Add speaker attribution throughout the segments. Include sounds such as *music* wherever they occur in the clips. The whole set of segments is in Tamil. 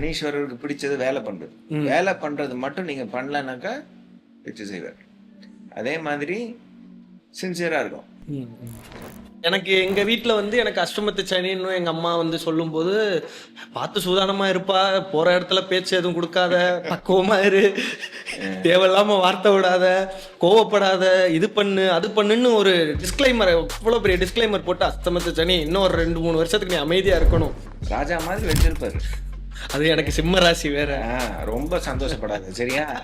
Speaker 1: சனீஸ்வரருக்கு பிடிச்சது வேலை பண்றது. வேலை பண்றது மட்டும் நீங்க பண்ணலனாக்கா பிச்சு செய்வார் அதே மாதிரி சின்சியரா இருக்கும்.
Speaker 2: எனக்கு எங்க வீட்ல வந்து எனக்கு அஷ்டமத்து சனின்னு எங்க அம்மா வந்து சொல்லும்போது பார்த்து சூதானமா இருப்பா போற இடத்துல பேச்சு எதுவும் கொடுக்காத பக்குவமா இரு. தேவையில்லாம வார்த்தை விடாத கோவப்படாத இது பண்ணு அது பண்ணுன்னு ஒரு டிஸ்க்ளைமர் இவ்வளவு பெரிய டிஸ்க்ளைமர் போட்டு அஸ்தமத்து சனி இன்னும் ஒரு ரெண்டு மூணு வருஷத்துக்கு நீ அமைதியா இருக்கணும்.
Speaker 1: ராஜா மாதிரி வச்சிருப்பாரு.
Speaker 2: அது எனக்கு சிம்ம ராசி வேற.
Speaker 1: ரொம்ப சந்தோஷப்படாது சரியா?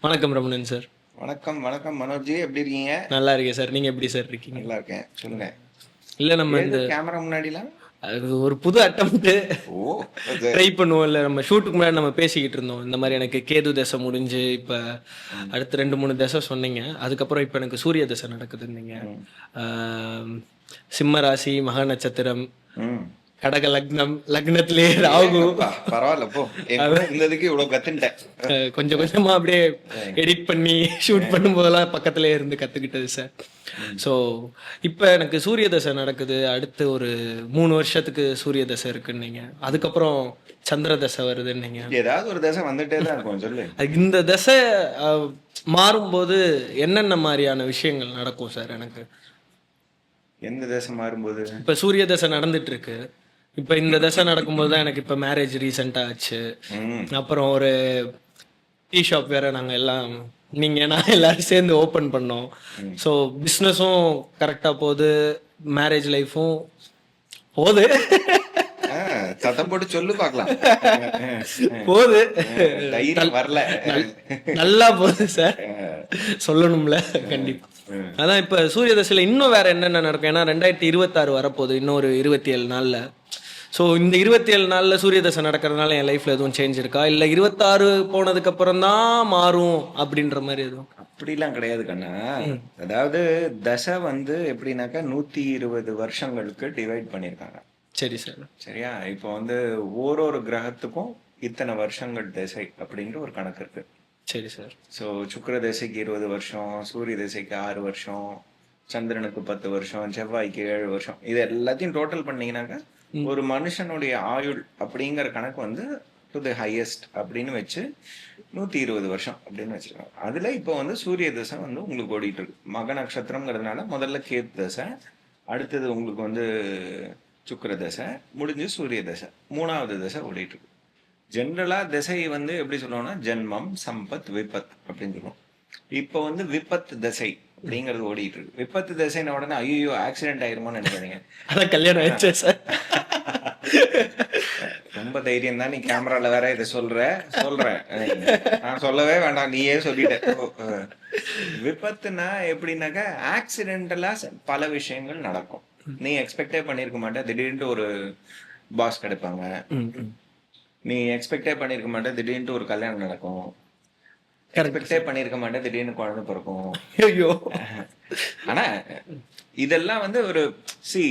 Speaker 2: வணக்கம் ரமணன் சார்.
Speaker 1: வணக்கம் வணக்கம் மனோஜி எப்படி இருக்கீங்க?
Speaker 2: நல்லா இருக்கேன் சார். நீங்க எப்படி சார் இருக்கீங்க?
Speaker 1: நல்லா இருக்கேன். சொல்லுங்க.
Speaker 2: இல்ல நம்ம இந்த
Speaker 1: கேமரா முன்னாடிலாம்?
Speaker 2: அது ஒரு புது அட்டம்ப்ட் ட்ரை பண்ணுவோம். இல்லை நம்ம ஷூட்டுக்கு முன்னாடி நம்ம பேசிக்கிட்டு இருந்தோம். இந்த மாதிரி எனக்கு கேது தசை முடிஞ்சு இப்போ அடுத்து ரெண்டு மூணு தசை சொன்னீங்க. அதுக்கப்புறம் இப்போ எனக்கு சூரிய தசை நடக்குதுன்னீங்க. சிம்ம ராசி மக நட்சத்திரம். கடக லக்னம் லக்னத்திலே ராகு.
Speaker 1: பரவாயில்ல போ. இருந்ததுக்கு இவ்வளவு கத்துட்டேன்
Speaker 2: கொஞ்சம் கொஞ்சமா அப்படியே எடிட் பண்ணி ஷூட் பண்ணும்போதெல்லாம் பக்கத்திலே இருந்து கத்துக்கிட்டது சார் ஸோ இப்போ எனக்கு சூரிய தசை நடக்குது. அடுத்து ஒரு மூணு வருஷத்துக்கு சூரிய தசை இருக்குன்னீங்க அதுக்கப்புறம் சந்திர தசை வருதுன்னீங்க
Speaker 1: ஏதாவது ஒரு தசை வந்துட்டே தான் இருக்கும் சொல்லு.
Speaker 2: இந்த தசை மாறும்போது என்னென்ன மாதிரியான விஷயங்கள் நடக்கும் சார் எனக்கு?
Speaker 1: எந்த தசை மாறும்போது?
Speaker 2: இப்போ சூரிய தசை நடந்துட்டு இருக்கு. இப்போ இந்த தசை நடக்கும்போது தான் எனக்கு இப்போ மேரேஜ் ரீசெண்டாக ஆச்சு. அப்புறம் ஒரு டீ ஷாப் வேற நாங்கள் எல்லாம் நீங்கள் நான் எல்லாரும் சேர்ந்து ஓப்பன் பண்ணோம். ஸோ பிஸ்னஸும் கரெக்டாக போகுது மேரேஜ் லைஃப்பும் போகுது.
Speaker 1: சத்தம் போட்டு சொல்லு பார்க்கலாம்.
Speaker 2: போகுது.
Speaker 1: தைரியம் வரல.
Speaker 2: நல்லா போகுது சார் சொல்லணும்ல கண்டிப்பா. அதான் இப்ப சூரிய தசையில இன்னும் வேற என்னென்ன நடக்கும்? ஏன்னா ரெண்டாயிரத்தி இருபத்தாறு வரப்போகுது இன்னும் ஒரு இருபத்தி ஏழு நாள்ல. ஸோ இந்த இருபத்தி ஏழு நாள்ல சூரிய தசை நடக்கிறதுனால என் லைஃப்ல எதுவும் சேஞ்ச் இருக்கா? இல்ல இருபத்தாறு போனதுக்கு அப்புறம் தான் மாறும் அப்படின்ற மாதிரி எதுவும்?
Speaker 1: அப்படிலாம் கிடையாது கண்ணா. அதாவது தசை வந்து எப்படின்னாக்கா நூத்தி இருபது வருஷங்களுக்கு டிவைட் பண்ணியிருக்காங்க.
Speaker 2: சரி சார்.
Speaker 1: சரியா? இப்போ வந்து ஓரொரு கிரகத்துக்கும் இத்தனை வருஷங்கள் திசை அப்படின்ற ஒரு கணக்கு இருக்கு.
Speaker 2: சரி சார்.
Speaker 1: ஸோ சுக்கிர திசைக்கு இருபது வருஷம் சூரிய திசைக்கு ஆறு வருஷம் சந்திரனுக்கு பத்து வருஷம் செவ்வாய்க்கு ஏழு வருஷம். இது எல்லாத்தையும் டோட்டல் பண்ணீங்கன்னாக்கா ஒரு மனுஷனுடைய ஆயுள் அப்படிங்கிற கணக்கு வந்து டு தி ஹையஸ்ட் அப்படின்னு வச்சு நூத்தி இருபது வருஷம் அப்படின்னு வச்சிருக்காங்க. அதுல இப்போ வந்து சூரிய தசை வந்து உங்களுக்கு ஓடிட்டு இருக்கு. மக நட்சத்திரம்ங்கிறதுனால முதல்ல கேத் தசை அடுத்தது உங்களுக்கு வந்து சுக்கிர தசை முடிஞ்சு சூரிய தசை மூணாவது தசை ஓடிட்டு இருக்கு. ஜென்ரலா திசை வந்து எப்படி சொல்லுவோம்னா ஜென்மம் சம்பத் விபத் அப்படின்னு சொல்லுவோம். இப்போ வந்து விபத் தசை அப்படிங்கிறது ஓடிட்டு இருக்கு. விபத்து தசைன உடனே ஐயோ ஆக்சிடென்ட் ஆயிருமோன்னு நினைக்காதீங்க.
Speaker 2: அதான் கல்யாணம் ஆயிடுச்சு சார்?
Speaker 1: ரொம்ப தைரியம் தான் நீ கேமரால வேற இதை சொல்ற. சொல்றேன். நான் சொல்லவே வேண்டாம். நீயே சொல்லிட்ட. விபத்துனா எப்படின்னாக்கா ஆக்சிடென்டலா பல விஷயங்கள் நடக்கும். நீ எக்ஸ்பெக்டே பண்ணிருக்க மாட்டே. திடீர்னு ஒரு பாஸ் கிடைப்பாங்க. நீ எக்ஸ்பெக்டே பண்ணிருக்க மாட்டே. திடீர்னு ஒரு கல்யாணம் நடக்கும். எக்ஸ்பெக்டே பண்ணிருக்க மாட்டே. திடீர்னு குழந்தை பிறக்கும்.
Speaker 2: ஐயோ.
Speaker 1: ஆனா இதெல்லாம் வந்து ஒரு சி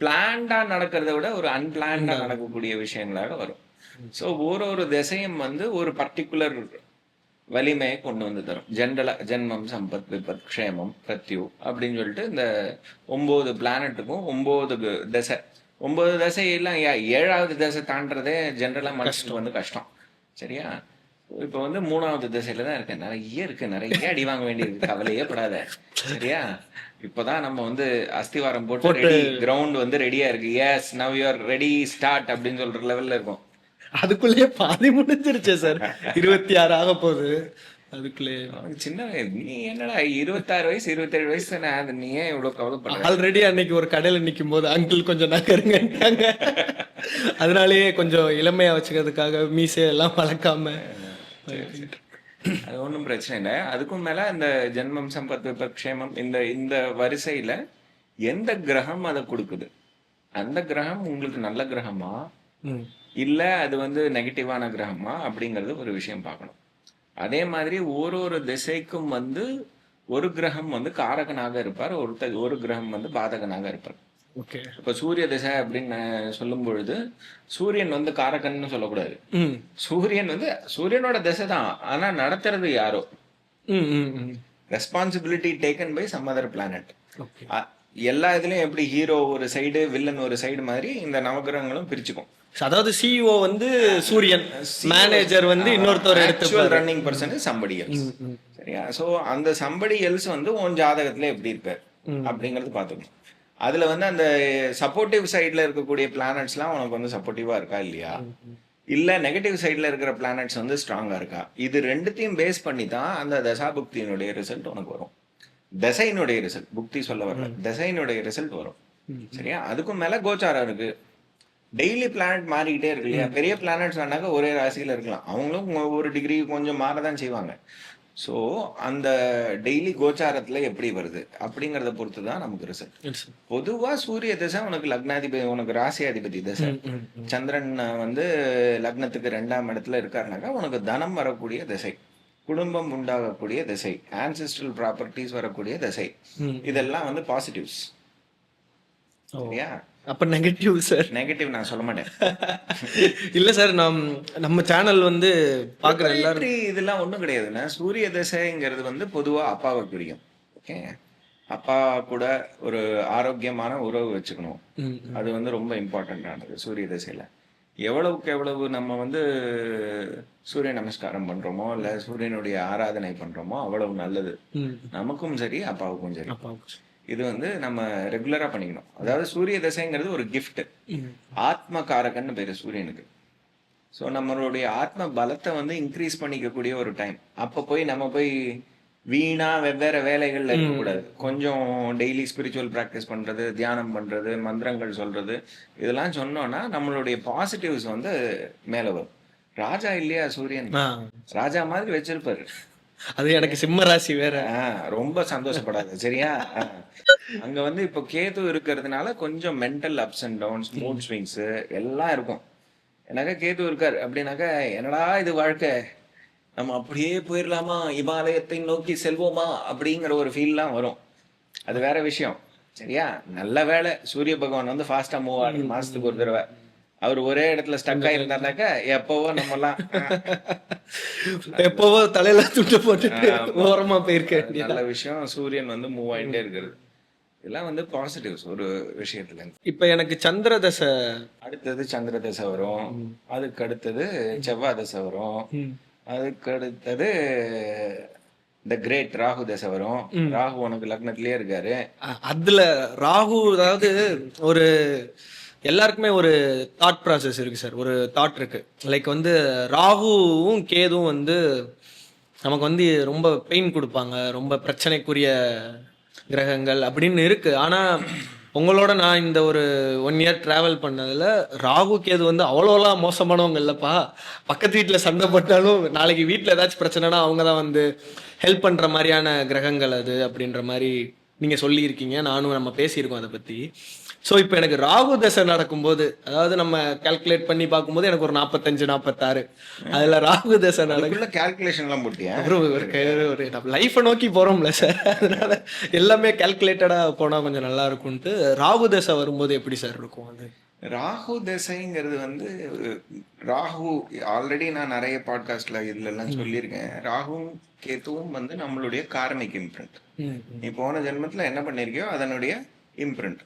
Speaker 1: பிளான்டா நடக்கிறத விட ஒரு அன்பிளான்டா நடக்கக்கூடிய விஷயங்களாக வரும். ஸோ ஒரு ஒரு திசையும் வந்து ஒரு பர்டிகுலர் வலிமையை கொண்டு வந்து தரும். ஜென்ரலா ஜென்மம் சம்பத் விபத் க்ஷேமம் பிரத்யு அப்படின்னு சொல்லிட்டு இந்த ஒன்பது பிளானட்டுக்கும் ஒன்பது திசை ஒன்பது திசை. எல்லாம் ஏ- ஏழாவது திசை தாண்டறதே ஜென்ரலா மனுஷனுக்கு வந்து கஷ்டம். சரியா? இப்போ வந்து மூணாவது திசையில தான் இருக்கு நிறைய இருக்கு. நிறைய அடி வாங்க வேண்டியிருக்கு. கவலையே படாத. சரியா? இப்போதான் நம்ம வந்து அஸ்திவாரம் போட்டு ரெடி கிரவுண்ட் வந்து ரெடியா இருக்கு. Yes now you are ready start அப்படின்னு சொல்ற லெவல்ல இருக்கும்.
Speaker 2: அதுக்குள்ளேயே பாதி முடிஞ்சிருச்சு சார் இருபத்தி ஆறு ஆக போகுது. அதுக்குள்ளேயே
Speaker 1: உனக்கு சின்ன வயசு. நீ என்னடா இருபத்தாறு வயசு இருபத்தேழு வயசு தானே? அது நீ ஏன் இவ்வளவு கவலைப்படுற?
Speaker 2: ஆல்ரெடி அன்னைக்கு ஒரு கடையில நிக்கும் போது அங்கிள் கொஞ்சம் நகருங்கன்ட்டாங்க. *laughs* அதனாலேயே கொஞ்சம் இளமையா வச்சுக்கிறதுக்காக மீசை எல்லாம் வளர்க்காம
Speaker 1: அது ஒண்ணும் பிரச்சனை இல்லை. அதுக்கும் மேல இந்த ஜென்மம் சம்பத் விபக்ஷேமம் இந்த இந்த வரிசையில எந்த கிரகம் அதை கொடுக்குது? அந்த கிரகம் உங்களுக்கு நல்ல கிரகமா. இல்ல அது வந்து நெகட்டிவான கிரகமா? அப்படிங்கறது ஒரு விஷயம் பார்க்கணும். அதே மாதிரி ஒரு ஒரு திசைக்கும் வந்து ஒரு கிரகம் வந்து காரகனாக இருப்பார் ஒருத்த ஒரு கிரகம் வந்து பாதகனாக இருப்பார்.
Speaker 2: ஓகே.
Speaker 1: இப்ப சூரிய திசை அப்படின்னு சொல்லும் பொழுது சூரியன் வந்து காரகன்னு சொல்லக்கூடாது. சூரியன் வந்து சூரியனோட திசை தான். ஆனா நடத்துறது யாரோ? Responsibility taken by some other planet எல்லா இதுலயும் எப்படி ஹீரோ ஒரு சைடு வில்லன் ஒரு சைடு மாதிரி இந்த நவகிரகங்களும் பிரிச்சுக்கும்.
Speaker 2: அதாவது சிஇஓ வந்து சூரியன் மேனேஜர் வந்து இன்னொருத்தர் எடுத்து
Speaker 1: ரன்னிங் பர்சன் சம்படி எல்ஸ் சரியா? சோ அந்த சம்படி எல்ஸ் வந்து உன் ஜாதகத்துல எப்படி இருப்பார்? அப்படிங்கறது பாத்துக்கணும் அதுல வந்து அந்த சப்போர்ட்டிவ் சைடுல இருக்கக்கூடிய பிளானட்ஸ்லாம் உனக்கு வந்து சப்போர்ட்டிவா இருக்கா இல்லையா? இல்ல நெகட்டிவ் சைடுல இருக்கிற பிளானட்ஸ் வந்து ஸ்ட்ராங்கா இருக்கா? இது ரெண்டுத்தையும் பேஸ் பண்ணி தான் அந்த தசாபுக்தியினுடைய ரிசல்ட் உனக்கு வரும். தசையினுடைய ரிசல்ட் புக்தி சொல்ல வரல. தசையினுடைய ரிசல்ட் வரும். சரியா? அதுக்கும் மேல கோச்சாரம் இருக்கு. டெய்லி பிளானட் மாறிக்கிட்டே இருக்கு இல்லையா? பெரிய பிளானட்ஸ் வேணாக்க ஒரே ராசியில இருக்கலாம். அவங்களும் ஒரு டிகிரி கொஞ்சம் மாறதான் செய்வாங்க. ஸோ அந்த டெய்லி கோச்சாரத்துல எப்படி வருது? அப்படிங்கறத பொறுத்து தான் நமக்கு ரிசல்ட் பொதுவா சூரிய திசை உனக்கு லக்னாதிபதி உனக்கு ராசியாதிபதி திசை. சந்திரன் வந்து லக்னத்துக்கு ரெண்டாம் இடத்துல இருக்காருனாக்கா உனக்கு தனம் வரக்கூடிய திசை. குடும்பம் உண்டாகக்கூடிய திசை. ஆன்சிஸ்ட்ரல் ப்ராப்பர்ட்டிஸ் வரக்கூடிய திசை. இதெல்லாம் வந்து பாசிட்டிவ்ஸ் சரியா?
Speaker 2: அப்ப நெகட்டிவ் சார்
Speaker 1: நெகட்டிவ் நான் சொல்ல மாட்டேன். *laughs*
Speaker 2: இல்ல சார் நம் நம்ம சேனல் வந்து பாக்குற எல்லாரும்
Speaker 1: இதெல்லாம் ஒண்ணும் கிடையாதுண்ணா சூரிய திசைங்கிறது வந்து பொதுவா அப்பாவை குறிக்கும் ஓகே? அப்பா கூட ஒரு ஆரோக்கியமான உறவு வச்சுக்கணும். அது வந்து ரொம்ப இம்பார்ட்டண்ட்டானது சூரிய திசையில. எவ்வளவுக்கு எவ்வளவு நம்ம வந்து சூரிய நமஸ்காரம் பண்றோமோ இல்ல சூரியனுடைய ஆராதனை பண்றோமோ அவ்வளவு நல்லது. நமக்கும் சரி. அப்பாவுக்கும் சரி. இது வந்து நம்ம ரெகுலரா பண்ணிக்கணும். அதாவது சூரிய திசைங்கிறது ஒரு
Speaker 2: ம்.
Speaker 1: ஆத்ம காரகன்னு பேரு சூரியனுக்கு. ஸோ நம்மளுடைய ஆத்ம பலத்தை வந்து இன்க்ரீஸ் பண்ணிக்கக்கூடிய ஒரு டைம் அப்போ போய் நம்ம போய் வீணா வெவ்வேறு வேலைகள்ல இருக்கக்கூடாது. கொஞ்சம் டெய்லி ஸ்பிரிச்சுவல் ப்ராக்டிஸ் பண்றது தியானம் பண்றது மந்திரங்கள் சொல்றது இதெல்லாம் சொன்னோம்னா நம்மளுடைய பாசிட்டிவ்ஸ் வந்து மேல வரும். ராஜா இல்லையா சூரியன்? ராஜா மாதிரி வச்சிருப்பாரு.
Speaker 2: அது எனக்கு சிம்ம ராசி வேற.
Speaker 1: ரொம்ப சந்தோஷப்படாது சரியா. அங்க வந்து இப்போ கேது இருக்கிறதுனால கொஞ்சம் mental ups and downs mood swings எல்லாம் இருக்கும். எனக்கா கேது இருக்கார் அப்படின்னாக்கா என்னடா இது வாழ்க்கை? நம்ம அப்படியே போயிடலாமா இமாலயத்தை நோக்கி செல்வோமா? அப்படிங்கிற ஒரு ஃபீல்லாம் வரும். அது வேற விஷயம் சரியா? நல்ல வேலை சூரிய பகவான் வந்து ஃபாஸ்டா மூவ் ஆகுது மாசத்துக்கு ஒரு தடவை. அவர் ஒரே இடத்துல ஸ்டக் ஆயிருந்தாருனாக்கா எப்பவோ நம்ம எல்லாம் *laughs*
Speaker 2: எப்பவோ தலையில துட்டு போட்டுட்டு ஓரமா போயிருக்க
Speaker 1: நல்ல விஷயம். சூரியன் வந்து மூவ் ஆயிட்டே இருக்கிறது. இதெல்லாம் வந்து பாசிட்டிவ்ஸ் ஒரு விஷயத்துல.
Speaker 2: இப்ப எனக்கு சந்திர தசை.
Speaker 1: அடுத்தது சந்திர தசை வரும். அதுக்கு அடுத்தது செவ்வாய் தசை வரும். அதுக்கு அடுத்தது இந்த கிரேட் ராகு தசை வரும். ராகு உனக்கு லக்னத்திலேயே இருக்காரு.
Speaker 2: அதுல ராகு அதாவது ஒரு எல்லாருக்குமே ஒரு தாட் ப்ராசஸ் இருக்குது சார் ஒரு தாட் இருக்குது லைக் வந்து ராகுவும் கேதுவும் வந்து நமக்கு வந்து ரொம்ப பெயின் கொடுப்பாங்க. ரொம்ப பிரச்சனைக்குரிய கிரகங்கள் அப்படின்னு இருக்குது ஆனால் உங்களோட நான் இந்த ஒரு ஒன் இயர் ட்ராவல் பண்ணதில் ராகு கேது வந்து அவ்வளோலாம் மோசமானவங்க இல்லைப்பா பக்கத்து வீட்டில் சண்டை போட்டாலும் நாளைக்கு வீட்டில் ஏதாச்சும் பிரச்சனைனா அவங்க தான் வந்து ஹெல்ப் பண்ணுற மாதிரியான கிரகங்கள் அது அப்படின்ற மாதிரி நீங்கள் சொல்லியிருக்கீங்க. நானும் நம்ம பேசியிருக்கோம் அதை பற்றி ஸோ இப்போ எனக்கு ராகு தசை நடக்கும்போது அதாவது நம்ம கால்குலேட் பண்ணி பார்க்கும்போது எனக்கு ஒரு நாற்பத்தஞ்சு நாற்பத்தாறு அதுல ராகு தசை நடக்கும்
Speaker 1: அதுக்குள்ள கால்குலேஷன் எல்லாம் போட்டியா?
Speaker 2: ஒரு நம்ம லைஃப்பை நோக்கி போறோம்ல சார் அதனால எல்லாமே கால்குலேட்டடா போனா கொஞ்சம் நல்லா இருக்கும்ட்டு ராகு தசை வரும்போது எப்படி சார் இருக்கும் அது?
Speaker 1: ராகு தசைங்கிறது வந்து ராகு ஆல்ரெடி நான் நிறைய பாட்காஸ்ட்ல இதுல எல்லாம் சொல்லியிருக்கேன். ராகுவும் கேத்துவும் வந்து நம்மளுடைய கார்மிக் இம்ப்ரிண்ட் நீ போன ஜென்மத்துல என்ன பண்ணிருக்கியோ அதனுடைய இம்ப்ரிண்ட்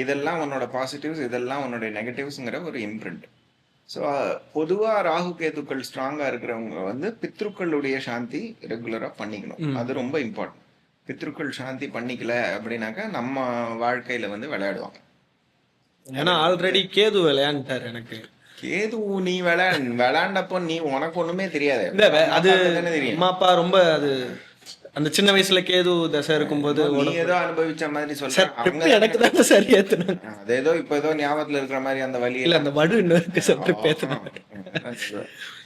Speaker 1: இதெல்லாம் உன்னோட பாசிட்டிவ்ஸ் இதெல்லாம் உன்னோட நெகட்டிவ்ஸ்ங்கிற ஒரு இம்ப்ரிண்ட் ஸோ பொதுவா ராகு கேதுக்கள் ஸ்ட்ராங்கா இருக்கிறவங்க வந்து பித்ருக்களுடைய சாந்தி ரெகுலரா பண்ணிக்கணும். அது ரொம்ப இம்பார்ட்டன்ட் பித்ருக்கள் சாந்தி பண்ணிக்கல அப்படின்னாக்கா நம்ம வாழ்க்கையில வந்து விளையாடுவாங்க.
Speaker 2: ஏன்னா ஆல்ரெடி கேது விளையாண்டுட்டார் எனக்கு.
Speaker 1: கேது நீ விளையா விளையாண்டப்போ நீ உனக்கு ஒண்ணுமே தெரியாது.
Speaker 2: இல்ல அது
Speaker 1: தெரியும்
Speaker 2: அம்மா அப்பா ரொம்ப அது அந்த சின்ன வயசுல கேது தசை இருக்கும்போது
Speaker 1: நீ ஏதோ அனுபவிச்ச மாதிரி சொல்ற.
Speaker 2: எனக்கு தான் சார் ஏத்துனாங்க.
Speaker 1: அது ஏதோ இப்ப ஏதோ ஞாபகத்துல இருக்கிற மாதிரி அந்த வழி
Speaker 2: இல்ல அந்த வடு இன்னும் இருக்கு சார் ஏத்துனாங்க.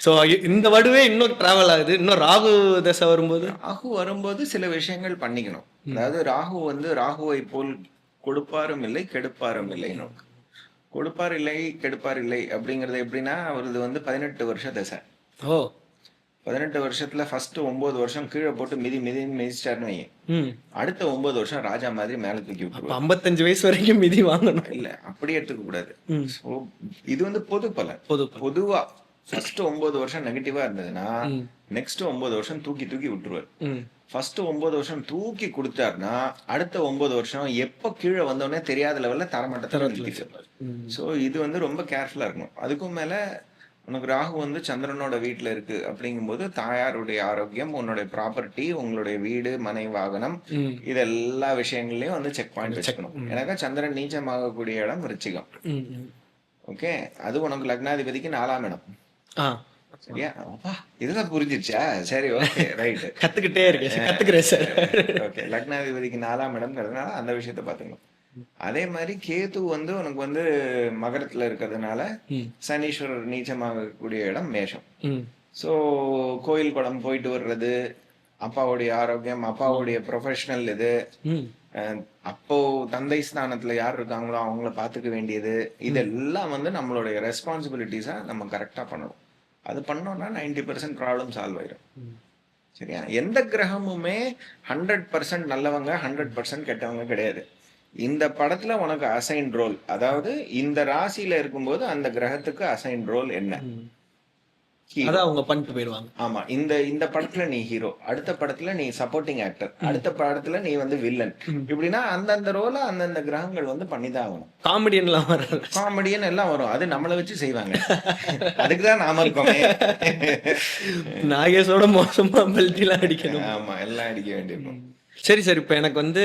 Speaker 2: ஸோ இந்த வடுவே இன்னும் டிராவல் ஆகுது. இன்னும் ராகு தசை வரும்போது?
Speaker 1: ராகு வரும்போது சில விஷயங்கள் பண்ணிக்கணும். அதாவது ராகு வந்து ராகுவை போல் கொடுப்பாரும் இல்லை கெடுப்பாரும் இல்லை நோக்கு கொடுப்பார் இல்லை கெடுப்பார் இல்லை அப்படிங்கிறது எப்படின்னா அவரது வந்து பதினெட்டு வருஷ தசை.
Speaker 2: ஓ.
Speaker 1: பதினெட்டு வருஷத்துல ஃபர்ஸ்ட் ஒன்பது வருஷம் கீழே போட்டு மிதி மிதி மிதிச்சிட்டாருன்னு வைங்க அடுத்த ஒன்பது வருஷம் ராஜா மாதிரி மேல தூக்கி
Speaker 2: அப்ப ஐம்பத்தஞ்சு வயசு வரைக்கும் மிதி வாங்கணும்.
Speaker 1: இல்ல அப்படி எடுத்துக்க கூடாது இது வந்து பொது பலன்.
Speaker 2: பொது
Speaker 1: பொதுவா ஃபர்ஸ்ட் ஒன்பது வருஷம் நெகட்டிவா இருந்ததுன்னா. நெக்ஸ்ட் ஒன்பது வருஷம் தூக்கி தூக்கி விட்டுருவாரு. ஃபர்ஸ்ட் ஒன்பது வருஷம் தூக்கி கொடுத்தாருன்னா அடுத்த ஒன்பது வருஷம் எப்போ கீழே வந்தோடனே தெரியாத லெவல்ல தரமட்டத்தில் நிறுத்திட்டு
Speaker 2: ம்.
Speaker 1: ஸோ இது வந்து ரொம்ப கேர்ஃபுல்லா இருக்கணும். அதுக்கும் மேல உனக்கு ராகு வந்து சந்திரனோட வீட்டுல இருக்கு அப்படிங்கும்போது தாயாருடைய ஆரோக்கியம் உன்னுடைய ப்ராப்பர்ட்டி உங்களுடைய வீடு மனை வாகனம் இது எல்லா விஷயங்களையும் வந்து செக் பாயிண்ட் வச்சுக்கணும். எனக்கு சந்திரன் நீச்சமாகக்கூடிய இடம் விருச்சிகம். ஓகே? அது உனக்கு லக்னாதிபதிக்கு நாலாம் இடம். சரியா? அப்பா இதுதான் புரிஞ்சிருச்சா? சரி ஓகே ரைட்டு
Speaker 2: கத்துக்கிட்டே இருக்கேன். *laughs* கத்துக்கிறேன் சார்.
Speaker 1: ஓகே லக்னாதிபதிக்கு நாலாம் இடம்ங்கிறதுனால அந்த விஷயத்த பார்த்துக்கணும். அதே மாதிரி கேது வந்து உனக்கு வந்து மகரத்துல இருக்கிறதுனால சனீஸ்வரர் நீச்சமாகக்கூடிய இடம் மேஷம். ஸோ கோயில் குளம் போயிட்டு வர்றது அப்பாவுடைய ஆரோக்கியம் அப்பாவுடைய ப்ரொஃபஷனல் இது. அப்போ தந்தை ஸ்தானத்துல யார் இருக்காங்களோ அவங்கள பார்த்துக்க வேண்டியது. இதெல்லாம் வந்து நம்மளுடைய ரெஸ்பான்சிபிலிட்டிஸா நம்ம கரெக்டா பண்ணணும். அது பண்ணோம்னா நைன்டி பர்சன்ட் ப்ராப்ளம் சால்வ் ஆயிடும் சரியா? எந்த கிரகமுமே ஹண்ட்ரட் பர்சன்ட் நல்லவங்க ஹண்ட்ரட் பர்சன்ட் கெட்டவங்க கிடையாது. இந்த படத்துல உனக்கு அசைன் ரோல் அதாவது இந்த ராசியில இருக்கும்போது அந்த கிரகத்துக்கு அசைன் ரோல் என்ன?
Speaker 2: அவங்க பண்ணிட்டு போயிடுவாங்க.
Speaker 1: ஆமா இந்த இந்த படத்துல நீ ஹீரோ அடுத்த படத்துல நீ சப்போர்ட்டிங் ஆக்டர் அடுத்த படத்துல நீ வந்து வில்லன் இப்படின்னா அந்தந்த ரோல அந்தந்த கிரகங்கள் வந்து பண்ணிதான் ஆகணும்
Speaker 2: காமெடியன்லாம் வர
Speaker 1: காமெடியன் எல்லாம் வரும். அது நம்மளை வச்சு செய்வாங்க. அதுக்குதான் நாம இருக்கோமே.
Speaker 2: நாகேஷோட மோசமா பெல்ட்டிலாம் அடிக்கணும்.
Speaker 1: ஆமா எல்லாம் அடிக்க வேண்டியிருக்கும்.
Speaker 2: சரி சார். இப்போ எனக்கு வந்து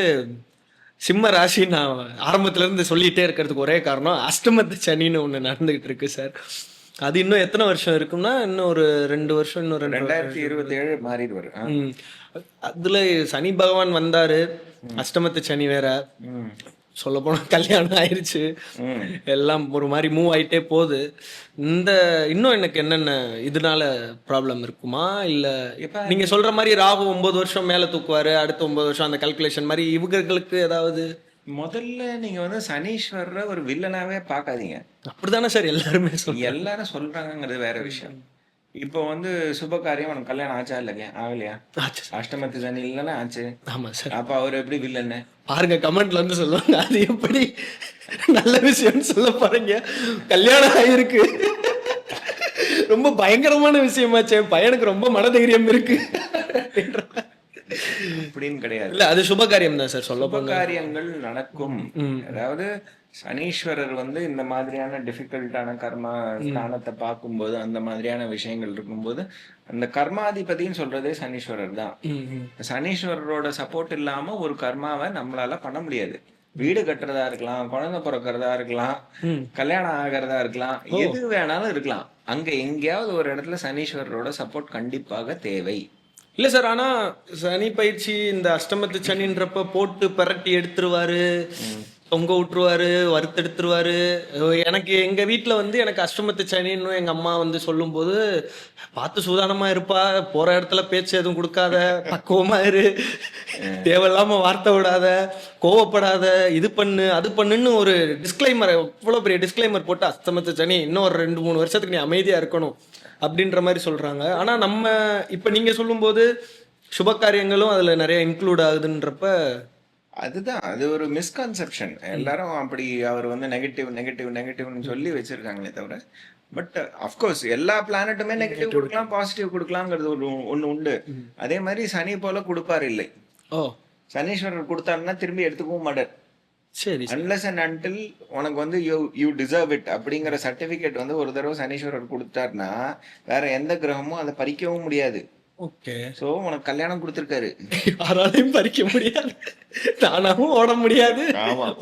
Speaker 2: சிம்ம ராசி நான் ஆரம்பத்துல இருந்து சொல்லிட்டே இருக்கிறதுக்கு ஒரே காரணம் அஷ்டமத்து சனின்னு ஒண்ணு நடந்துகிட்டு இருக்கு சார் அது இன்னும் எத்தனை வருஷம் இருக்கும்னா இன்னும் ஒரு ரெண்டு வருஷம் இன்னும் ரெண்டு
Speaker 1: ரெண்டாயிரத்தி இருபத்தி ஏழு மாறிடுவாரு.
Speaker 2: அதுல சனி பகவான் வந்தாரு. அஷ்டமத்து சனி வேற. சொல்ல போனா *laughs* கல்யாணம் ஆயிருச்சு.
Speaker 1: ம்.
Speaker 2: எல்லாம் ஒரு மாதிரி மூவ் ஆயிட்டே போகுது. இந்த இன்னும் எனக்கு என்னென்ன இதனால ப்ராப்ளம் இருக்குமா? இல்ல
Speaker 1: இப்ப
Speaker 2: நீங்க சொல்ற மாதிரி ராகு ஒன்பது வருஷம் மேல தூக்குவாரு அடுத்த ஒன்பது வருஷம் அந்த கல்குலேஷன் மாதிரி இவங்களுக்கு ஏதாவது?
Speaker 1: முதல்ல நீங்க வந்து சனீஸ்வரரை ஒரு வில்லனாவே பார்க்காதீங்க.
Speaker 2: அப்படிதானே சார் எல்லாருமே சொல்லுங்க
Speaker 1: எல்லாரும் சொல்றாங்கங்கிறது வேற விஷயம். இப்போ வந்து சுப காரியம் உனக்கு கல்யாணம் ஆச்சா? இல்லையா ஆகலையா?
Speaker 2: ஆச்சு.
Speaker 1: அஷ்டமத்து சனி இல்லைன்னா ஆச்சு.
Speaker 2: ஆமா சார்.
Speaker 1: அப்ப அவர் எப்படி வில்லன்னு?
Speaker 2: பாருங்க கமெண்ட்ல வந்து சொல்லுவாங்க. அது எப்படி நல்ல விஷயம்னு சொல்ல போறீங்க கல்யாணம் ஆயிருக்கு. ரொம்ப பயங்கரமான விஷயமாச்சே. பையனுக்கு ரொம்ப மனதைரியம் இருக்கு.
Speaker 1: அப்படின்னு கிடையாது.
Speaker 2: இல்ல அது சுப காரியம் தான் சார் சொல்ல
Speaker 1: சுப காரியங்கள் நடக்கும். அதாவது சனீஸ்வரர் வந்து இந்த மாதிரியான டிஃபிகல்ட்டான கர்மா ஸ்தானத்தை பார்க்கும்போது அந்த மாதிரியான விஷயங்கள் இருக்கும்போது அந்த கர்மாதிபதின்னு சொல்றதே சனீஸ்வரர் தான். சனீஸ்வரரோட சப்போர்ட் இல்லாம ஒரு கர்மாவை நம்மளால பண்ண முடியாது. வீடு கட்டுறதா இருக்கலாம் குழந்தை பிறக்கிறதா இருக்கலாம். கல்யாணம் ஆகிறதா இருக்கலாம் எது வேணாலும் இருக்கலாம். அங்க எங்கேயாவது ஒரு இடத்துல சனீஸ்வரரோட சப்போர்ட் கண்டிப்பாக தேவை.
Speaker 2: இல்லை சார் ஆனால் சனி பயிற்சி இந்த அஷ்டமத்து சனின்றப்ப போட்டு பிரட்டி எடுத்துருவாரு தொங்க விட்டுருவாரு வறுத்தெடுத்துருவாரு. எனக்கு எங்கள் வீட்டில் வந்து எனக்கு அஷ்டமத்து சனின்னு எங்க அம்மா வந்து சொல்லும்போது பார்த்து சூதானமா இருப்பா போகிற இடத்துல பேச்சு எதுவும் கொடுக்காத பக்குவமா இரு. தேவையில்லாமல் வார்த்தை விடாத கோவப்படாத இது பண்ணு அது பண்ணுன்னு ஒரு டிஸ்க்ளைமர் இவ்வளோ பெரிய டிஸ்க்ளைமர் போட்டு அஷ்டமத்து சனி இன்னும் ஒரு ரெண்டு மூணு வருஷத்துக்கு நீ அமைதியாக இருக்கணும். அப்படின்ற மாதிரி சொல்றாங்க. ஆனா நம்ம இப்ப நீங்க சொல்லும்போது சுப காரியங்களும் அதுல நிறைய இன்க்ளூட் ஆகுதுன்றப்ப
Speaker 1: அதுதான். அது ஒரு மிஸ்கன்செப்ஷன் எல்லாரும் அப்படி அவர் வந்து நெகட்டிவ் நெகட்டிவ் நெகட்டிவ்னு சொல்லி வச்சிருக்காங்களே தவிர பட் அஃப்கோர்ஸ் எல்லா பிளானட்டுமே நெகட்டிவ் கொடுக்கலாம் பாசிட்டிவ் கொடுக்கலாங்கிறது ஒரு ஒண்ணு உண்டு. அதே மாதிரி சனி போல கொடுப்பார் இல்லை.
Speaker 2: ஓ.
Speaker 1: சனீஸ்வரர் கொடுத்தாருன்னா திரும்பி எடுத்துக்கவும் மாட்டார்.
Speaker 2: சரி
Speaker 1: அன்லஸ் அண்ட் அன்டில் உனக்கு வந்து யூ யூ டிசர்வ் இட் அப்படிங்கிற சர்டிபிகேட் வந்து ஒரு தடவை சனீஸ்வரர் கொடுத்தாருன்னா வேற எந்த கிரகமும் அதை பறிக்கவும் முடியாது.
Speaker 2: ஓகே.
Speaker 1: சோ உனக்கு கல்யாணம் கொடுத்துருக்காரு.
Speaker 2: யாராலையும் பறிக்க முடியாது. தானாவும் ஓட முடியாது.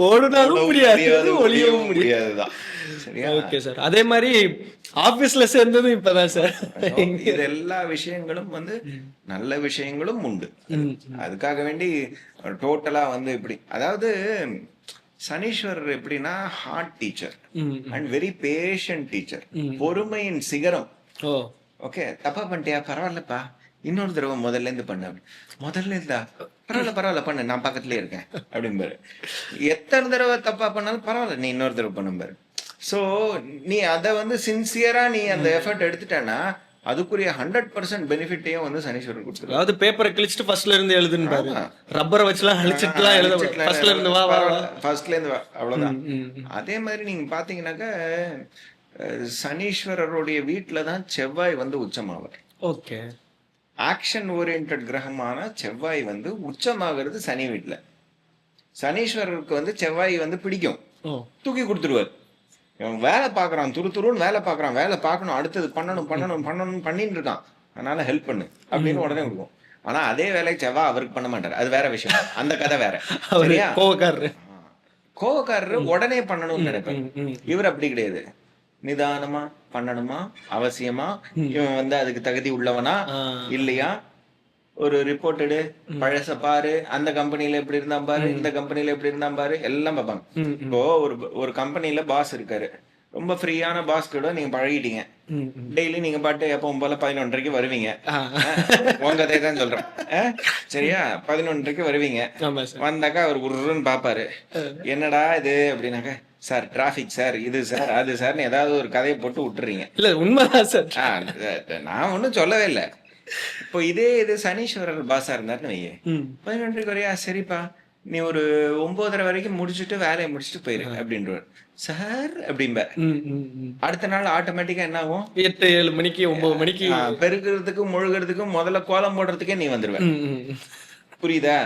Speaker 2: ஓடுனாலும் முடியாது. ஒளியவும் முடியாது.
Speaker 1: சரியா?
Speaker 2: ஓகே சார் அதே மாதிரி ஆபீஸ்ல சேர்ந்ததும் இப்பதான் சார்
Speaker 1: இது எல்லா விஷயங்களும் வந்து நல்ல விஷயங்களும் உண்டு. அதுக்காக வேண்டி டோட்டலா வந்து இப்படி. அதாவது சனீஸ்வரர் எப்படின்னா hard teacher and very patient teacher பொறுமையின் சிகரம். ஓகே தப்பா பண்ணிட்டியா? பரவாயில்லப்பா. இன்னொரு தடவை முதல்ல இருந்து பண்ணு. முதல்ல இருந்தா பரவாயில்ல பரவாயில்ல பண்ணு. நான் பக்கத்துலயே இருக்கேன். அப்படிம்பாரு எத்தனை தடவை தப்பா பண்ணாலும் பரவாயில்ல நீ இன்னொரு தடவை பண்ணும்பாரு சோ நீ அதை வந்து சின்சியரா நீ அந்த எஃபர்ட் எடுத்துட்டேன்னா அதுக்குரிய ஹண்ட்ரட் பர்சன்ட் பெனிஃபிட்டையும் வந்து சனீஸ்வரர் கொடுத்துருவாரு
Speaker 2: அதாவது பேப்பரை கிழிச்சிட்டு ஃபர்ஸ்ட்ல இருந்து எழுதுன்றாரு. ரப்பரை வச்சுலாம் அழிச்சிட்டுலாம் எழுத ஃபர்ஸ்ட்ல இருந்து வா வா
Speaker 1: ஃபர்ஸ்ட்ல இருந்து அவ்வளவுதான். அதே மாதிரி நீங்க பாத்தீங்கன்னாக்கா சனீஸ்வரருடைய வீட்டில தான் செவ்வாய் வந்து உச்சமாவார்.
Speaker 2: ஓகே.
Speaker 1: ஆக்ஷன் ஓரியன்ட் கிரகமான செவ்வாய் வந்து உச்சமாகிறது சனி வீட்டுல சனீஸ்வரருக்கு வந்து செவ்வாய் வந்து பிடிக்கும். தூக்கி கொடுத்துருவார். இவன் வேலை பார்க்கறான் துரு துருன்னு வேலை பார்க்கறான் வேலை பார்க்கணும் அடுத்தது பண்ணணும் பண்ணணும் பண்ணணும் பண்ணிட்டு இருக்கான். அதனால ஹெல்ப் பண்ணு அப்படின்னு உடனே கொடுக்கும். ஆனா அதே வேலை செவ்வாய் அவருக்கு பண்ண மாட்டாரு. அது வேற விஷயம். அந்த கதை வேற.
Speaker 2: கோவக்காரரு.
Speaker 1: கோவக்காரரு உடனே பண்ணணும்னு
Speaker 2: ம்.
Speaker 1: இவர் அப்படி கிடையாது. நிதானமா பண்ணணுமா அவசியமா? இவன் வந்து அதுக்கு தகுதி உள்ளவனா. இல்லையா? ஒரு ரிப்போர்ட் எடு பழச பாரு அந்த கம்பெனில எப்படி இருந்தா பாரு இந்த கம்பெனில எப்படி இருந்தா பாரு எல்லாம் பார்ப்பாங்க. இப்போ ஒரு ஒரு கம்பெனில பாஸ் இருக்காரு. ரொம்ப ஃப்ரீயான பாஸ் கூட நீங்க பழகிட்டீங்க. டெய்லி நீங்க பாட்டு எப்பவும் போல பதினொன்றரைக்கு வருவீங்க. உங்க கதையை தான் சொல்றேன் சரியா? பதினொன்றரைக்கு வருவீங்க. வந்தாக்கா அவர் உருன்னு பாப்பாரு என்னடா இது அப்படின்னாக்கா சார் டிராபிக் சார் இது சார் அது சார்னு ஏதாவது ஒரு கதையை போட்டு விட்டுறீங்க.
Speaker 2: இல்ல உண்மைதான் சார்.
Speaker 1: நான் ஒன்றும் சொல்லவே இல்லை. இப்போ இதே இது சனீஸ்வரர் பாஸா இருந்தாருன்னு வையே
Speaker 2: ம்.
Speaker 1: பதினொன்றைக்கு வரையா சரிப்பா நீ ஒரு ஒன்பதரை வரைக்கும் முடிச்சுட்டு வேலையை முடிச்சுட்டு போயிரு அப்படின்றவர் சார் அப்படிம்ப. அடுத்த நாள் ஆட்டோமேட்டிக்கா என்ன ஆகும்?
Speaker 2: எட்டு ஏழு மணிக்கு ஒன்பது மணிக்கு.
Speaker 1: பெருக்கிறதுக்கும் முழுகிறதுக்கும் முதல்ல கோலம் போடுறதுக்கே நீ வந்துருவ. புரியுதா?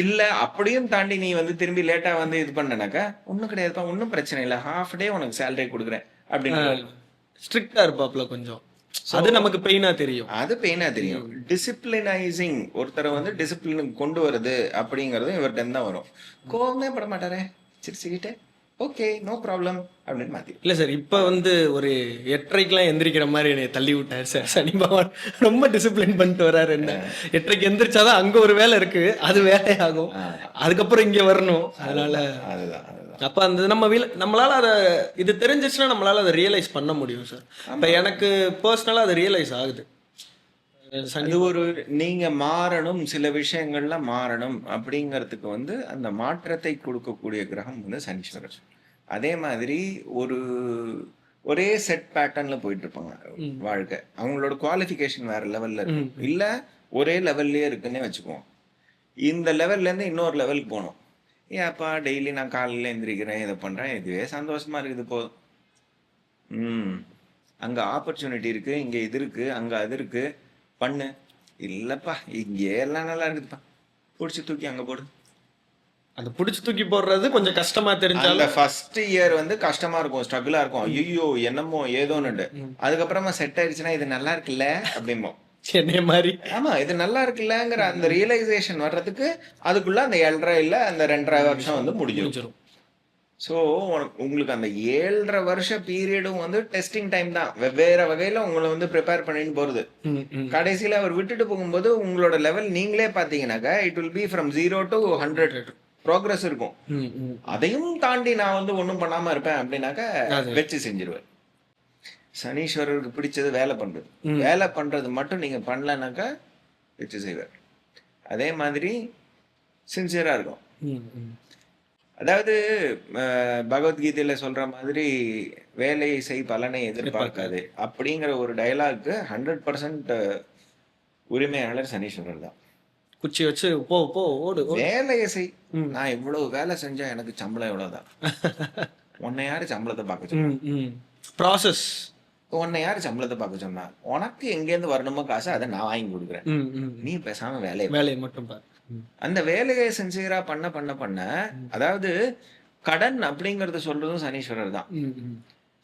Speaker 1: இல்ல அப்படியும் தாண்டி நீ வந்து திரும்பி லேட்டா வந்து இது பண்ணனாக்கா ஒண்ணும் கிடையாதுப்பா ஒன்றும் பிரச்சனை இல்லை. ஹாஃப் டே உனக்கு சேலரி கொடுக்குறேன் அப்படின்னு
Speaker 2: ஸ்ட்ரிக்டா இருப்பாப்ல கொஞ்சம். அது நமக்கு பெயினா தெரியும்.
Speaker 1: அது பெயினா தெரியும். டிசிப்ளினைசிங் ஒருத்தரை வந்து டிசிப்ளினுக்கு கொண்டு வருது அப்படிங்கறதும் இவர்கிட்ட தான் வரும். கோவமே பட மாட்டாரே. சிரிச்சுக்கிட்டு ஓகே நோ ப்ராப்ளம் அப்படின்னு மாத்தி
Speaker 2: இல்ல சார் இப்ப வந்து ஒரு எட்டரைக்கெல்லாம் எந்திரிக்கிற மாதிரி என்னை தள்ளி விட்டார் சார். சனி பகவான் ரொம்ப டிசிப்ளின் பண்ணிட்டு வராரு என்ன. எட்டரைக்கு எந்திரிச்சாதான் அங்க ஒரு வேலை இருக்கு. அது வேலையாகும். அதுக்கப்புறம் இங்க வரணும். அதனால
Speaker 1: அதுதான்.
Speaker 2: அப்ப அந்த நம்ம வீல நம்மளால அதை இது தெரிஞ்சிச்சுன்னா நம்மளால அதை ரியலைஸ் பண்ண முடியும் சார் இப்ப எனக்கு பர்சனலா அது ரியலைஸ் ஆகுது.
Speaker 1: அது ஒரு நீங்க மாறணும் சில விஷயங்கள்ல மாறணும் அப்படிங்கிறதுக்கு வந்து அந்த மாற்றத்தை கொடுக்கக்கூடிய கிரகம் வந்து சனீஸ்வரர். அதே மாதிரி ஒரு ஒரே செட் பேட்டர்ன்ல போயிட்டு இருப்பாங்க வாழ்க்கை. அவங்களோட குவாலிஃபிகேஷன் வேற லெவல்ல இருக்கும். இல்ல ஒரே லெவல்லயே இருக்குன்னே வச்சுக்குவோம். இந்த லெவல்ல இருந்து இன்னொரு லெவலுக்கு போகணும். ஏப்பா டெய்லி நான் காலையில எந்திரிக்கிறேன் இதை பண்றேன். இதுவே சந்தோஷமா இருக்குது போதும் ம். அங்க ஆப்பர்ச்சுனிட்டி இருக்கு இங்க இது இருக்கு அங்க அது இருக்கு. பண்ணு. இல்லப்பா இங்கே எல்லாம் நல்லா இருக்குதுப்பா. பிடிச்சி தூக்கி அங்க போடு.
Speaker 2: அந்த புடிச்சு தூக்கி போடுறது கொஞ்சம் கஷ்டமா தெரிஞ்சாலும்
Speaker 1: அந்த ஃபர்ஸ்ட் இயர் வந்து கஷ்டமா இருக்கும் ஸ்ட்ரகிளா இருக்கும். ஐயோ என்னமோ ஏதோன்னு அதுக்கப்புறமா செட் ஆயிடுச்சுன்னா இது நல்லா இருக்குல்ல அப்படிம்போம்.
Speaker 2: என்னைய மாதிரி.
Speaker 1: ஆமா இது நல்லா இருக்குல்லங்கிற அந்த ரியலைசேஷன் வர்றதுக்கு அதுக்குள்ள அந்த ஏழரை இல்ல அந்த ரெண்டரை வருஷம் வந்து முடிஞ்சிடும் ஸோ உங்களுக்கு அந்த ஏழரை வருஷ பீரியடும் வந்து டெஸ்டிங் டைம் தான். வெவ்வேறு வகையில உங்களை வந்து ப்ரிப்பேர் பண்ணிட்டு போறது. கடைசியில அவர் விட்டுட்டு போகும்போது உங்களோட லெவல் நீங்களே பாத்தீங்கன்னாக்கா it will be from zero to hundred progress இருக்கும். அதையும் தாண்டி நான் வந்து ஒண்ணும் பண்ணாம இருப்பேன் அப்படின்னாக்கா. வச்சு செஞ்சிருவார் சனீஸ்வரருக்கு பிடிச்சது வேலை பண்றது. வேலை பண்றது மட்டும் நீங்க பண்ணலனாக்கா வச்சு செய்வார் அதே மாதிரி சின்சியரா இருக்கும். அதாவது பகவத்கீதையில சொல்ற மாதிரி வேலையை செய் பலனை எதிர்பார்க்காது அப்படிங்கிற ஒரு டயலாக்கு ஹண்ட்ரட் பர்சன்ட் உரிமையாளர் சனீஸ்வரர் தான்.
Speaker 2: குச்சி வச்சு போ போ ஓடு.
Speaker 1: வேலையை செய். நான் இவ்வளவு வேலை செஞ்சா எனக்கு சம்பளம் இவ்வளவுதான் *laughs* உன்னை யாரு சம்பளத்தை பார்க்க.
Speaker 2: ப்ராசஸ்
Speaker 1: உன்னை யாரு சம்பளத்தை பார்க்க சொன்னா? உனக்கு எங்கேருந்து வரணுமோ காசு அதை நான் வாங்கி கொடுக்குறேன். நீ பேசாம வேலையை.
Speaker 2: வேலையை மட்டும்.
Speaker 1: அந்த வேலையை சின்சியரா பண்ண பண்ண பண்ண அதாவது கடன் அப்படிங்கறது சொல்றதும் சனீஸ்வரர் தான்.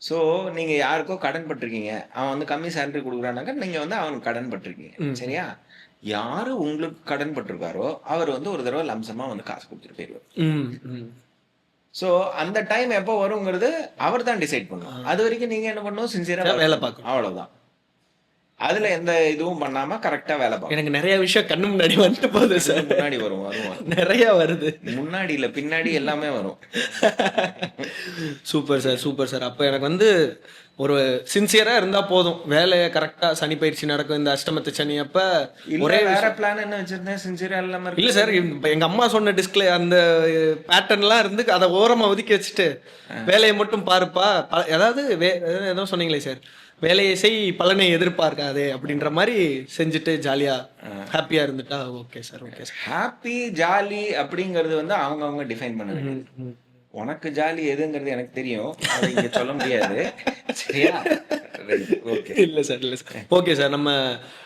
Speaker 1: சோ நீங்க யாருக்கோ கடன் பட்டிருக்கீங்க. அவன் வந்து கம்மி சேலரி கொடுக்குறானாக்க நீங்க வந்து அவனுக்கு கடன் பட்டிருக்கீங்க. சரியா? யாரு உங்களுக்கு கடன் பட்டிருக்காரோ அவர் வந்து ஒரு தடவை லம்சமா வந்து காசு கொடுத்துட்டு போயிருவார் சோ அந்த டைம் எப்போ வருங்கிறது அவர் தான் டிசைட் பண்ணும் அது வரைக்கும் நீங்க என்ன பண்ணணும்? சின்சியரா
Speaker 2: வேலை பார்க்கணும்.
Speaker 1: அவ்வளவுதான். அதுல எந்த இதுவும் பண்ணாம கரெக்டா வேலை பார்க்கணும்.
Speaker 2: எனக்கு நிறைய விஷயம் கண்ணு முன்னாடி வந்துட்டு போகுது சார்.
Speaker 1: முன்னாடி வரும்.
Speaker 2: நிறைய வருது.
Speaker 1: முன்னாடி இல்ல பின்னாடி எல்லாமே வரும்.
Speaker 2: Super sir super sir. அப்போ எனக்கு வந்து ஒரு சின்சியரா இருந்தா போதும். வேலையை கரெக்டா சனி பயிற்சி நடக்கும் இந்த அஷ்டமத்து சனி அப்ப ஒரே
Speaker 1: வேற பிளான் என்ன வச்சிருந்தேன்? சின்சியரா இல்லாம
Speaker 2: இல்ல சார் எங்க அம்மா சொன்ன டிஸ்பிளே அந்த பேட்டர்ன்லாம் இருந்து அதை ஓரமா ஒதுக்கி வச்சுட்டு வேலையை மட்டும் பாருப்பா. வே- ஏதோ சொன்னீங்களே சார். வேலையை செய் பலனை எதிர்பார்க்காதே அப்படின்ற மாதிரி செஞ்சுட்டு ஜாலியா ஹாப்பியா இருந்துட்டா okay sir okay sir
Speaker 1: happy jolly அப்படிங்கறது வந்து அவங்க அவங்க டிஃபைன் பண்ண வேண்டியது. உனக்கு ஜாலி எதுங்கிறது எனக்கு தெரியும். அதை இங்க சொல்ல முடியாது. சரியா? ஓகே
Speaker 2: இல்ல சார் இல்ல சார் ஓகே சார் நம்ம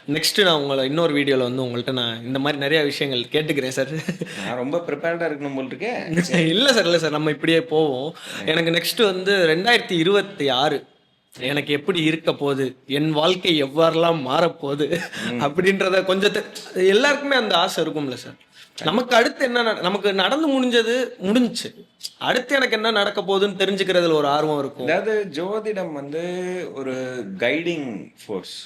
Speaker 2: நெக்ஸ்ட் நான் உங்களை இன்னொரு வீடியோல வந்து உங்கள்ட்ட நான் இந்த மாதிரி நிறைய விஷயங்கள் கேட்டுக்கிறேன் சார்
Speaker 1: நான் ரொம்ப ப்ரிப்பேர்டா இருக்கணும் போல் இருக்கேன்
Speaker 2: இல்ல சார் இல்ல சார் நம்ம இப்படியே போவோம். எனக்கு நெக்ஸ்ட் வந்து ரெண்டாயிரத்தி இருபத்தி ஆறு எனக்கு எப்படி இருக்க போகுது? என் வாழ்க்கை எவ்வாறெல்லாம் மாறப்போகுது அப்படின்றத கொஞ்சம் எல்லாருக்குமே அந்த ஆசை இருக்கும்ல சார். நமக்கு அடுத்து என்ன நமக்கு நடந்து முடிஞ்சது முடிஞ்சுச்சு அடுத்து எனக்கு என்ன நடக்க போகுதுன்னு தெரிஞ்சுக்கிறதுல ஒரு ஆர்வம் இருக்கும்.
Speaker 1: அதாவது ஜோதிடம் வந்து ஒரு கைடிங் ஃபோர்ஸ்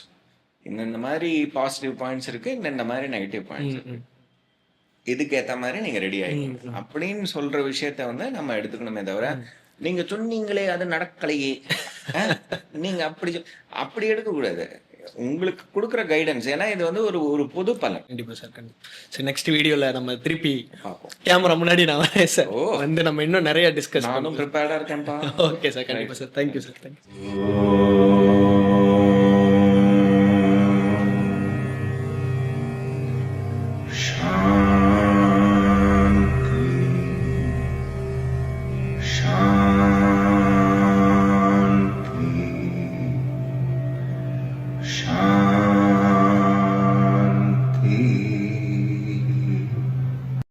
Speaker 1: இந்த மாதிரி பாசிட்டிவ் பாயிண்ட்ஸ் இருக்கு இந்த மாதிரி நெகட்டிவ் பாயிண்ட்ஸ் இருக்கு. இதுக்கு மாதிரி நீங்க ரெடி ஆகிக்கணும் அப்படின்னு சொல்ற விஷயத்த வந்து நம்ம எடுத்துக்கணுமே தவிர நீங்க சொன்னீங்களே அது நடக்கலையே. நீங்க அப்படி அப்படி எடுக்க கூடாது உங்களுக்கு கொடுக்குற கைடன்ஸ் ஏன்னா இது வந்து ஒரு ஒரு பொது பலன்.
Speaker 2: கண்டிப்பா சார் கண்டிப்பா. சரி நெக்ஸ்ட் வீடியோல நம்ம திருப்பி கேமரா முன்னாடி நான் வரேன் சார். வந்து நம்ம இன்னும் நிறைய டிஸ்கஸ்
Speaker 1: நானும் ப்ரிப்பேர்டா இருக்கேன்ப்பா. *laughs*
Speaker 2: ஓகே சார் கண்டிப்பா sir. Thank you sir thank you